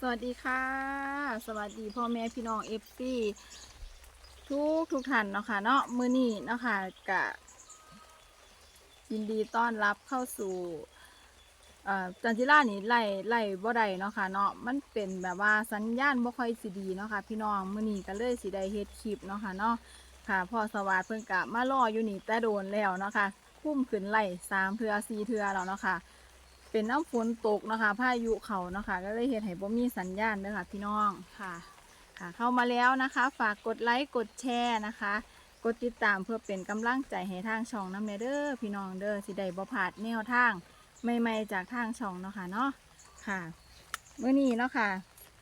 สวัสดีค่ะ สวัสดีพ่อแม่พี่น้องเอฟซีทุกทุกท่านเนาะค่ะเนาะมื้อนี้เนาะค่ะกะยินดีต้อนรับเข้าสู่จันจิรานี่ไล่ไล่บ่ได้เนาะค่ะเนาะมันเป็นแบบว่าสัญญาณบ่ค่อยสิดีเนาะค่ะพี่น้องมื้อนี้ก็เลยสิได้เฮ็ดคลิปเนาะค่ะเนาะค่ะพ่อสวัสดิ์เพิ่นกะมารออยู่นี่แต่โดนแล้วเนาะค่ะคุ้มขึ้นไล่สามเทือสี่เทือแล้วเนาะค่ะ เป็นน้ำฝนตกนะคะพายุเขานะคะ ก็เลยเห็นให้บ่มีสัญญาณเด้อค่ะพี่น้องค่ะค่ะ เข้ามาแล้วนะคะ ฝากกดไลค์กดแชร์นะคะ กดติดตามเพื่อเป็นกำลังใจให้ทางช่องน้ำเนเด้อพี่น้องเด้อสิได้บ่พลาดแนวทางใหม่ๆจากทางช่องเนาะค่ะเนาะค่ะเมื่อนี้เนาะค่ะ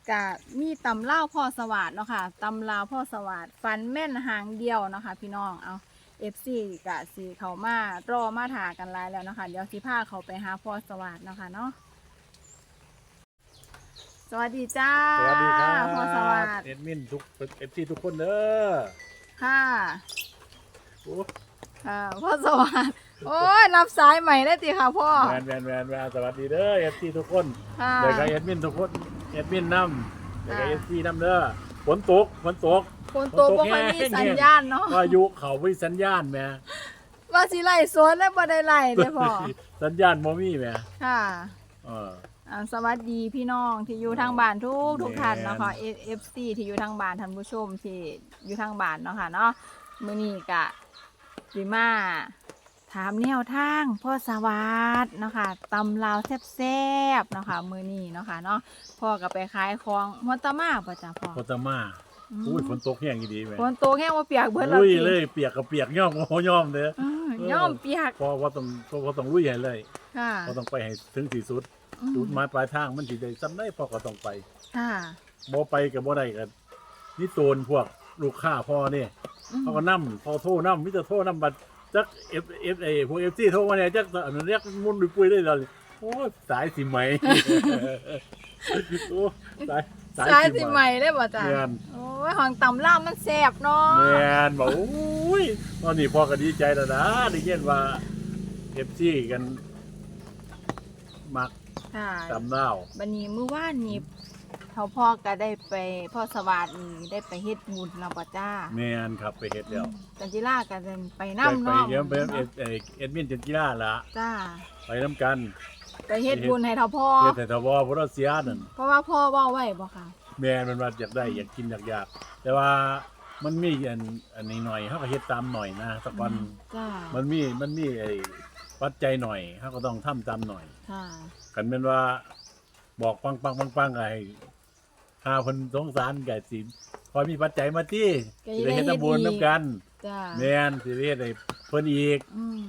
กะมีตำเล่าพ่อสวัสดเนาะค่ะตำลาวพ่อสวัสดฟันแม่นหางเดียวเนาะค่ะพี่น้องเอา เอฟซีกะสีเขามารอมาถากันหลายแล้วเนาะค่ะเดี๋ยวสิพาเขาไปหาพ่อสวัสดเนาะค่ะเนาะสวัสดีจ้าสวัสดีครับพ่อสวัสดเอ็ดมินทุกเอฟซีทุกคนเด้อค่ะโอ้ค่ะพ่อสวัสดโอ้ยรับสายใหม่ได้ติค่ะพ่อแมนแมนแมนแมนสวัสดีเด้อเอฟซีทุกคนค่ะเดี๋ยวก็เอ็ดมินทุกคนเอ็ดมินนำเดี๋ยวก็อ่าเอฟซีนำเด้อฝนตกฝนตก คนโตบ่ค่อยมีสัญญาณเนาะว่ายุเขาไม่สัญญาณแหม่ว่าสิไล่สวนแล้วบ่ได้ไล่เด้อพ่อสัญญาณบ่มีแหม่ค่ะเอออ่าสวัสดีพี่น้องที่อยู่ทางบ้านทุกทุกท่านเนาะค่ะแม่น FC ที่อยู่ทางบ้านท่านผู้ชมที่อยู่ทางบ้านเนาะค่ะเนาะมื้อนี้ก็สิมาถามแนวทางพ่อสวัสดเนาะค่ะตำลาวแซ่บๆเนาะค่ะมื้อนี้เนาะค่ะเนาะพ่อก็ไปขายของหัวตะมาบ่จ้ะพ่อโคตรมา อืมอุ้ยฝนตกแห้งดีแหม่ฝนตกแห้งว่าเปียกเบิดแล้วลุยติเลยเปียกกับเปียกย่อมโอ้ย่อมเด้ออืมย่อมเปียกพอว่าต้องพอว่าต้องลุยให้เลยค่ะพอต้องไปให้ถึงที่สุดอืจุดหมายปลายทางมันสิได้ซ้ำได้พอก็ต้องไปค่ะบ่ไปกับบ่ได้กันนี่โตนพวกลูกค้าพ่อนี่อืมเขาก็นำพอโทรนำมิจะโทรนำบัดจัก F F A พวก FC โทรมาเนี่ยจักอันนั้นเรียกมุนปุยๆได้เลยโอ้ยสายสิไหมโอ้สายสายสิใหม่ได้บ่จ้ะแม่นโอ้ย หองตำล่ามันแซ่บเนาะแมนบอกโอ้ยตอนนี้พ่อก็ดีใจแล้วนะได้ยินว่า FC กัน มักค่ะตำเล่าบันนี้เมื่อวานนี้เขาพ่อก็ได้ไปพ่อสวัสดิ์นี่ได้ไปเฮ็ดบุญแล้วบ่จ้าแมนครับไปเฮ็ดแล้วจันจิราก็นไปนำไปเนาะเยี่ยมไปเอ็ดเอ็ดเอ็ดมินจันกีฬาละจ้าไปน้ำกันไปเฮ็ดบุญให้เท่าพ่อเฮ็ดแต่ทวอพระเสียนั่นเพราะว่าพ่อว้าไว้บ่ค่ะ แม่มันว่าอยากได้อยากกินอยากอยากแต่ว่ามันมีอันอันนี้หน่อยเขาก็เฮ็ดตามหน่อยนะสักวันจ้ามันมีมันมีไอ้ปัจจัยหน่อยเขาก็ต้องทำตามหน่อย ค่ะกันเป็นว่าบอกปังปังปังปังไอ้ข้าเพิ่นสงสารแก่สิพอมีปัจจัยมาที่สิได้เฮ็ดตำบุญน้ำกันจ้าแม่นสิได้เฮ็ดให้เพิ่นอีก อืม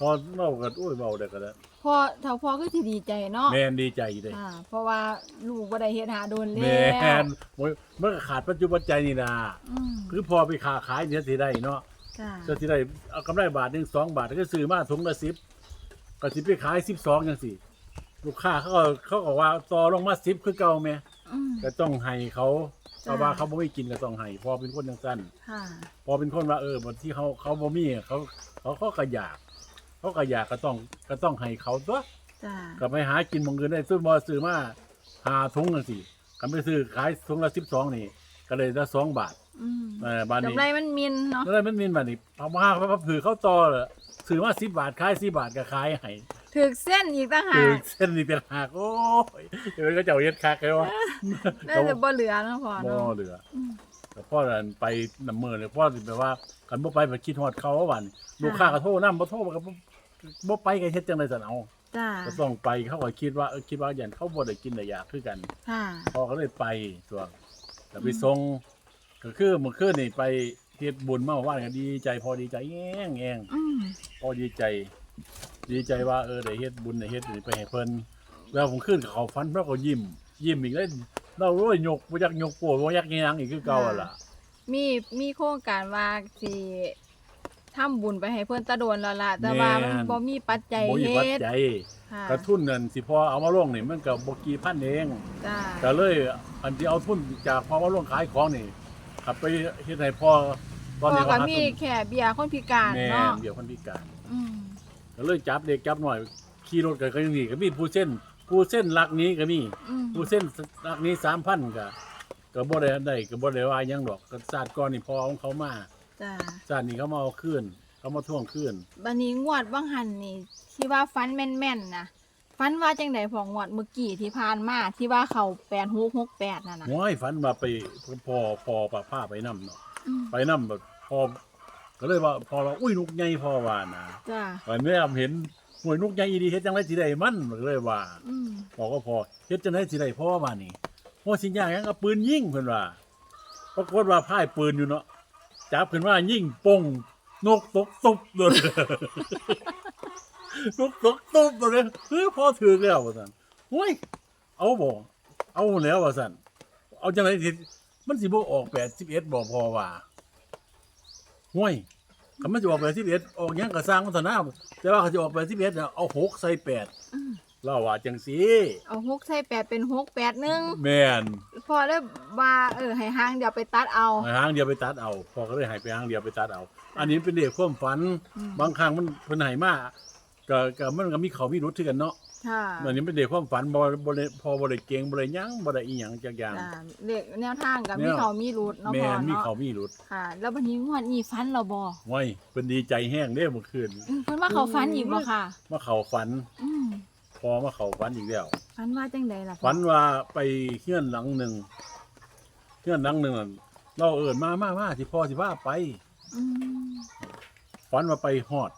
พอเว้ากันโอ้ยเว้าได้ก็ได้พ่อเท่าพ่อก็สิดีใจเนาะแม่นดีใจอยู่เด้อ่าเพราะว่าลูกบ่ได้เฮ็ดหาโดนแม่แล้วนโอ้ยมันก็ขาดปัจจุบันใจนี่นะอืมคือพอไปค้าขายเนี่ยสิได้เนาะจ้าก็สิได้เอากำไรบาทหนึ่งสองบาทก็ซื้อมาถุงละสิบก็สิไปขายสิบสองจังสิลูกค้าเขาก็เขาก็ว่าต่อลงมาสิบคือเก่าแม่อืม ก็ต้องให้เขาจ้ะเพราะว่าเขาบ่มีกินก็ต้องให้พอเป็นคนจังซั่นค่ะ พอเป็นคนว่าเออบางที่เขาเขาบ่มีเขาเขาเขาก็อยาก เขาก็อยากก็ต้องก็ต้องให้เขาตัวจ้าก็ไปหากินหมองเงินได้ซื้อบ่ซื้อมาหาถุงจังสิก็ไปซื้อขายถุงละ12นี่ ก็เลยละสองบาทอืมเออบาทนี้กำไรมันมินเนาะ แล้วมันมีบัดนี้พอมาพอผือเขาต่อเลยซื้อมา10บาทขาย10บาทก็ขายให้ถึกเส้นอีกต่างหาคือกเส้นนี่เป็นหักโอ้ยเดี๋ยวมันก็เจ้าเฮ็ดคักเลยวะได้แต่บ่เหลือเนาะพ่อบ่เนาะ เหลืออืมแต่พ่อนั่นไปน้ำมือเลยพ่อสิแบบว่าคันบ่ไปไปคิดฮอดเขาว่าวันลูกค้าก็โทรนำบ่โทรก็บ่ บ่ไปก็เฮ็ดจังได๋ซั่นเอาจ้าก็ต้องไปเขาก็คิดว่าเออคิดว่าอย่างเขาบ่ได้กินได้อยากคือกัน ค่ะพ่อก็เลยไปตัวแต่ไปส่งก็คือเมื่อคืนนี่ไปเฮ็ดบุญมาเมื่อว่านก็ดีใจพอดีใจแง่งแง่งอืมพอดีใจ ดีใจว่าเออได้เฮ็ดบุญได้เฮ็ดนี่ไปให้เพิ่นแล้วผมขึ้นกับเขาฟันเพราะเขายิ้ม ยิ้มอีกแล้วเราโอ้ยยกบ่อยากยกโปวดบ่อยากแยงอีกคือเก่าอะล่ะ มีมีโครงการว่าสิ ทำบุญไปให้เพิ่นตะโดนแล้วล่ะแต่ว่ามันแม่น บ่มีปัจจัยบ่มีเฮ็ปัจดจัยค่ะกระทุนนั่นสิพอเอามาลงนี่มันก็บ่กี่พันเองจ้าก็เลยอันที่เอาทุนจากพอมาลงขายของนี่ขับไปเฮ็ดให้พ่อตพ่ออนนี้ก็ว่าหามีทุนแค่เบี้ยคนพิการแม่เนาะเดี๋ยวคนพิการอืมก็เลยจับเด็กจับหน่อยขี่รถกันก็ยังนี่ก็มีผู้เส้น ผู้เส้นหลักนี้ก็มี อืมผู้เส้นหลักนี้3,000ก็ก็บ่ได้ได้ก็บ่ได้ว่าหยังดอกก็ชาติก่อนนี่พอของเขามา จ้าชาตินี้เขามาเอาคืนเขามาทวงคืนบันนี้งวดว่างหันนี่ที่ว่าฟันแม่นๆนะฟันว่าจังไดพองวดเมื่อกี้ที่ผ่านมาที่ว่าเขาแปดหกหกแปดนั่นน่ะโอ้ยฝันว่าไปพอพอปะผ้าไปนํเนาะอืมไปนํแบบพอ ก็เลยว่าพอเราอุ้ยนกใหญ่พอว่านะจ้าไปแม่เห็นหวยนกใหญ่อีดีเฮ็ดจังไดสิได้มันก็เลยว่า อืมบอกว่าพอเฮ็ดจังไดสิได้พ่อว่านี่พ่อสิย่างหยังเอาปืนยิงเพิ่นว่าปรากฏว่าพ่ายปืนอยู่เนาะ จับขึ้นมายิงป้งนกตกตุบเลยนกตกตุบเลยเฮ้ยพ่อถือแล้วว่าซั่นโอ้ยเอาบ่เอาแล้วว่าซั่นเอาจังไดสิมันสิบ่ออก81บ่พอว่าห้วยคำมันจะออก81ออกหยังก็สร้างมันเถอะนะแต่ว่าเขาจะออก81เนี่ยเอาหกใส่แปดอืมเล่าว่าจังสีเอาหกใส่แปดเป็นหกแปดหนึ่งแม่นพ อแล้วว่าเออให้ห้างเดี๋ยวไปตัดเอาให้หางเดียวไปตัดเอา พอก็เลยใหายไปหางเดียวไปตัดเอา อันนี้เป็นเด็กความฝัน อืม บางครั้งมันเพิ่นให้มาก็ก็มันก็มีเขามีรุดที่กันเนาะค่ะอันนี้เป็นเด็กความฝันบ่บ่ได้พอบ่ได้เก่งบ่ได้หยังบ่ได้อีหยังจักอย่างจ้าเด็กแนวทางกับแนมีวเขามีรูดเนาะแม่พ่อนมีเนาะเขามีรุดค่ะ แล้ววันนี้งวดนี้ฟันเราบ่ไว้เพิ่นดีใจแห้งเด้เมื่อคืนอืมเพิ่นว่าเขาฟันอีกบ่ค่ะ มาเข้าฝัน อืม พอมาเข้าฝันอีกแล้วฟันว่าจังไดล่ะพ่อฝันว่าไปเฮือนหลังหนึงเฮือนหลังหนึงนั่นเราเอิ้นมามามาสิพ่อสิพาไปอืมฝันว่าไปฮอด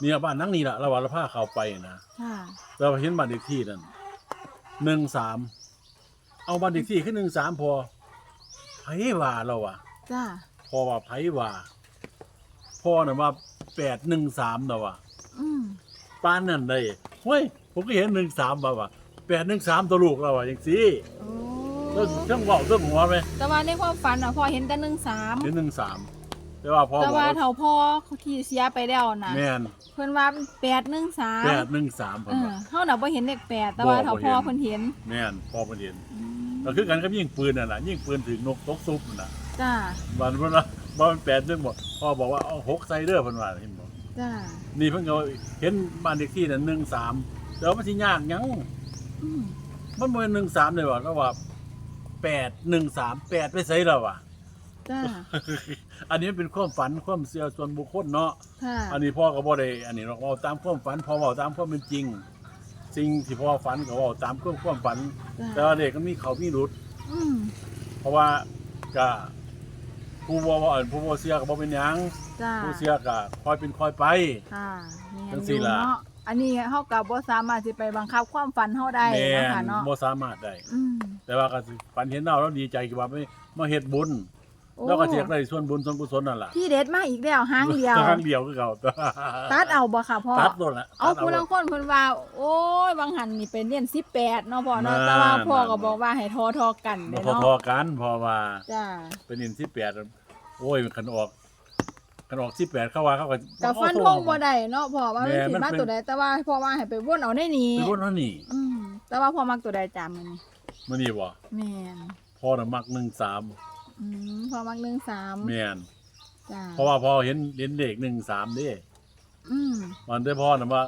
เนี่ยบ้านหลังนี้ล่ะเราว่าเราพาเขาไปนะค่ะเราเห็นบ้านเลขที่นั่นหนึ่งสามเอาบ้านเลขที่ขึ้นหนึ่งสามพอไผว่าเราอะจ้าพอว่าไผว่าพ่อน่ะว่าแปดหนึ่งสามเราอะอืม ป้านนั่นได้เฮ้ยผมก็เห็นหนึ่งสามบ่าว่าแปดหนึ่งสามตัวลูกเราอะอย่างสิโอ้เรื่องเรื่องเบาเรื่องหัวไหมแต่ว่าในความฝันอะพ่อเห็นแต่หนึ่งสามเห็นหนึ่งสามแต่ว่าพ่อแต่บอกว่าว่าเท่าพ่อที่เสียไปแล้วนะแม่นเพิ่นว่าแปดหนึ่งสามแปดหนึ่งสามเอเพิ่นอว่า เฮาน่ะบ่เห็นเลขแปดแต่ว่าบ่เท่าบ่เห็นพ่อเพิ่นเห็นแม่นพ่อประเด็นอืมก็คือกันกับยิงปืนน่ะนะยิงปืนถึงนกตกซุปน่ะนะจ้าบ้านเพิ่นว่าบ้านแปดเรื่องหมดพ่อบอกว่าเอาหกไซเดอร์เพิ่นว่าเห็นบ่ จ้านี่เพิ่นก็เห็นบ้านเด็กที่นั่นหนึ่งสามแต่ว่ามันสิยากหยังอืมมันบ่หนึ่งสามเลยว่ะก็ว่าแปดหนึ่งสามแปดไปไสแล้วว่ะ จ้า อันนี้เป็นความฝันความเชื่อส่วนบุคคลเนาะ ค่ะอันนี้พ่อก็บ่ได้ อันนี้เราเอาตามความฝันพ่อเว้าตามความเป็นจริง สิ่งที่พ่อฝันก็เว้าตามความความฝันแต่จ้าว่าเด็กก็มีเขามีหลุด อืมเพราะว่าก็ผู้บ่ว่าผู้บ่เชื่อก็บ่เป็นหยัง จ้าผู้เชื่อก็ค่อยเป็นค่อยไป ค่ะแม่นจังอสิยู่ล่ะเนาะอันนี้เฮาก็บ่สามารถสิไปบังคับความฝันเฮาได้แม่เนาะค่ะนเนาะบ่สามารถได้ อืมแต่ว่าก็สิฝันเห็นเราแล้วดีใจคือว่าไม่มาเฮ็ดบุญโอ้แล้วก็สิอยากได้ส่วนบุญส่วนกุศลนั่นล่ะที่เด็ดมาอีกแล้วหางเดียวครั้งเดียวคือเก่าตัดเอาบ่ค่ะพ่อ ตัดโดนละเอาตัดผู้ลางคนเพิ่นว่า โอ้ยบางหันนี่เป็นเรียน18เนาะพ่อเนาะนั่นแต่ว่าพ่อก็นั่นบอกว่าให้ทอทอๆกันบ่เด้พอเนาะพอกันเพอว่า จ้า เป็นอิน18โอ้ยคันออกคั นออก18เข้าว่าเขาก็ก็ฟันธงบ่ได้เนาะพ่อว่ามันแม่สิมันมาเป็นตัวใดแต่ว่าพ่อว่าให้ไปวนเอาในนี้เป็นรุ่นเท่านี้อืมแต่ว่าพ่อมักตัวใดจำมันนี่มื้อนี้บ่แม่นพ่อน่ะมัก13อืมพ่อมัก13แม่นจ้าเพราะว่าพ่อเห็นเห็นเลข13เด้อืมมันได้พ่อน่ะว่า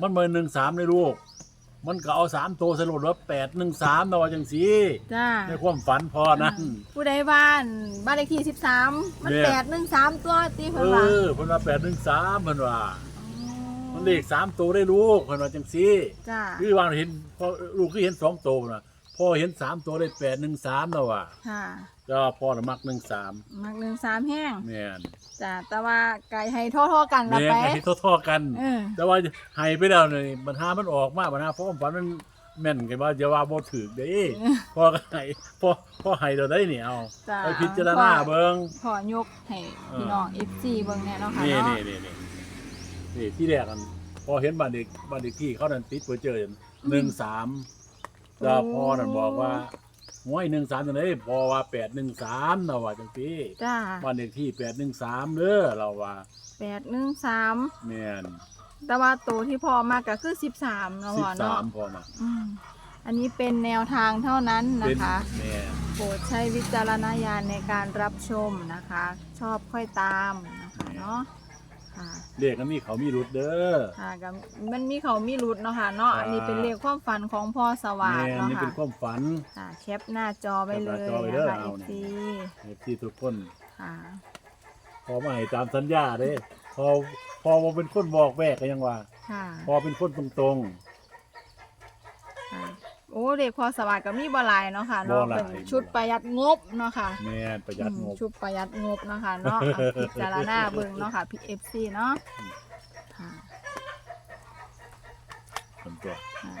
มันเหมือน13เลยลูก มันก็เอาสามตัวสรุปว่า813นะว่าจังซี่จ้า ในความฝันพ่อนั้นผู้ใดบ้านบ้านเลขที่13มันแม่แปดหนึ่งสามตัวติเอเพิ่นว่าอเพิ่นว่า813เพิ่นว่า มันเลขสามตัวได้ลูกเพิ่นว่าจังซี่จ้า คือวางเห็นพอลูกคือเห็นสองตัวนะ พ่อเห็นสามตัวได้แปดหนึ่งสามแล้วว่ะค่ะก็พ่อน่ะมักหนึ่งสามมักหนึ่งสามแห้งแม่นจ้าแต่ว่าไก่ให้ท่อๆกันละแม่ไปนให้ท่อๆกัน เออ แต่ว่าให้ไปแล้วนี่ปัญหามันออกมาปัญหาเพราะความฝันมันแม่นกันว่าจะว่าบ่ถูกเด้พ่อก็ให้พ่อพ่อให้เราได้นี่เอาจ้าไปพิจารณาเบิ่ง ขอยกให้พี่น้อง FC เบิ่งแน่เนาะค่ะนี่เนาะนี่นี่นี่นี่ที่แรกกัน พอเห็นบ้านเด็กบ้านเด็กที่เขานั่นติดเปิดเจอหนึ่งสาม แล้วพ่อนั่นบอกว่าหวยหนึ่งสามจังไดพอว่าแปดหนึ่งสามเราว่าจังซี่จ้าบ้านเด็กที่แปดหนึ่งสามเด้อเราว่าแปดหนึ่งสามแม่นแต่ว่าตัวที่พอมากก็คือสิบสามเนาะสิบพ่อสาเนาะมพอมาอืมอันนี้เป็นแนวทางเท่านั้นนะเป็นคะ แม่น โปรดใช้วิจารณญาณในการรับชมนะคะ ชอบค่อยตามนะคะเนาะ ค่ะเลขอันนี้เขามีรุดเด้อค่ะก็มันมีเขามีรุดเนาะค่ะเนาะครับอันนี้เป็นเลขความฝันของพ่อสวัสแม่ดิ์นเนาะนี่ค่ะเป็นความฝัน ค่ะแคปหน้าจอไว้เลยแคปหน้าจอไว้เด้อนะคะเอา FC ให้ที่ทุกคนค่ะพอมาให้ตามสัญญาเด้พอพอบ่เป็นคนบอกแวกก็ยังว่า ค่ะพอเป็นคนตรงค่ะ โอ้เลขพ่อสวัสดิ์ก็มีบ่หลายเนาะค่ะบ่เนาะหลาย เป็นชุดประหยัดงบเนาะค่ะๆแม่นประหยัดงบ อืมชุดประหยัดงบเนาะค่ะเนาะเอาพิจารณาเบิ่งเนาะค่ะพี่ FC เนาะค่ะคนตัวค่ะ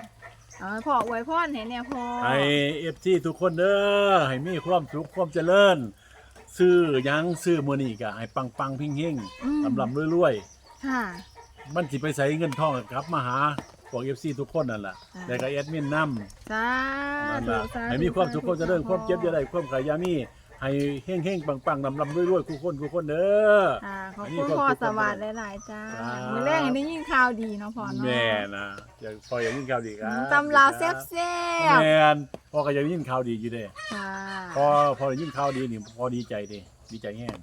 เอาให้พ่ออวยพรให้เนี่ยพ่อให้เอฟซีทุกคนเด้อให้มีความสุขความเจริญ ซื้อหยังซื้อมื้อนี้ก็ให้ปังปังๆพิงเฮงอืมลำลำรวยค่ะ ๆมันสิไปใส่เงินทองกลับมาหาพ วกเอฟซีทุกคนนั่นแหละค่ะแล้วก็แอดมินนำสานั่นธุล่ะสาธุให้มีความสุขความเจริญสธุความเจ็บอย่าได้ความขายยามีให้เฮงเฮงปังปังๆลำลำรวยๆคู่คนคู่คนเด้อค่ะขอบอันนี้คุณขอบพ่อคุณสวัสดิ์หลายๆจ้าครับมื้อแรกเห็นได้ยินข่าวดีเนาะพ่อเนาะแม่นะอยากพออย่างนี้ข่าวดีคอืรับมตำลาวแซ่บแม่นพอก็ยังยินข่าวดีอยู่เด้ๆค่ะพอพอได้ยินข่าวดีนี่พอดีใจเด้ดีใจแห้ง